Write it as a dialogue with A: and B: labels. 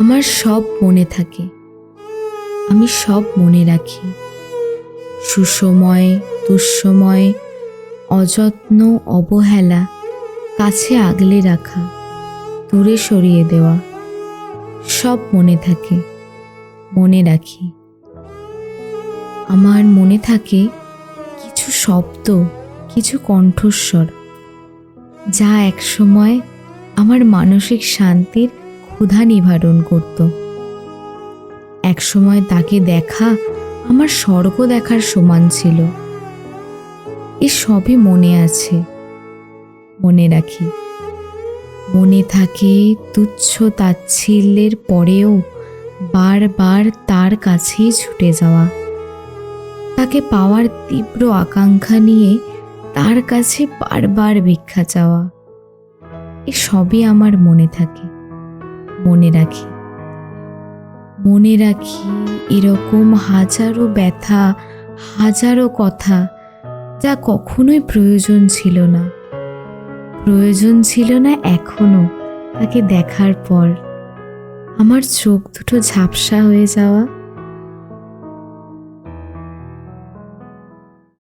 A: আমার সব মনে থাকে। আমি সব মনে রাখি। সুসময়, দুঃসময়, অযত্ন, অবহেলা, কাছে আগলে রাখা, দূরে সরিয়ে দেওয়া, সব মনে থাকে, মনে রাখি। আমার মনে থাকে কিছু শব্দ, কিছু কণ্ঠস্বর, যা একসময় আমার মানসিক শান্তির ক্ষুধা নিবারণ করত। একসময় তাকে দেখা আমার স্বর্গ দেখার সমান ছিল। এ সবই মনে আছে। মনে রাখি। মনে থাকে তুচ্ছ তাচ্ছিল্যের পরেও বারবার তার কাছেই ছুটে যাওয়া। তাকে পাওয়ার তীব্র আকাঙ্ক্ষা নিয়ে তার কাছে বারবার ভিক্ষা চাওয়া। এ সবই আমার মনে থাকে। মনে রাখি। মনে রাখি এরকম হাজারো ব্যথা, হাজারো কথা যা কখনোই প্রয়োজন ছিল না। প্রয়োজন ছিল না এখনও তাকে দেখার পর। আমার চোখ দুটো ঝাপসা হয়ে যাওয়া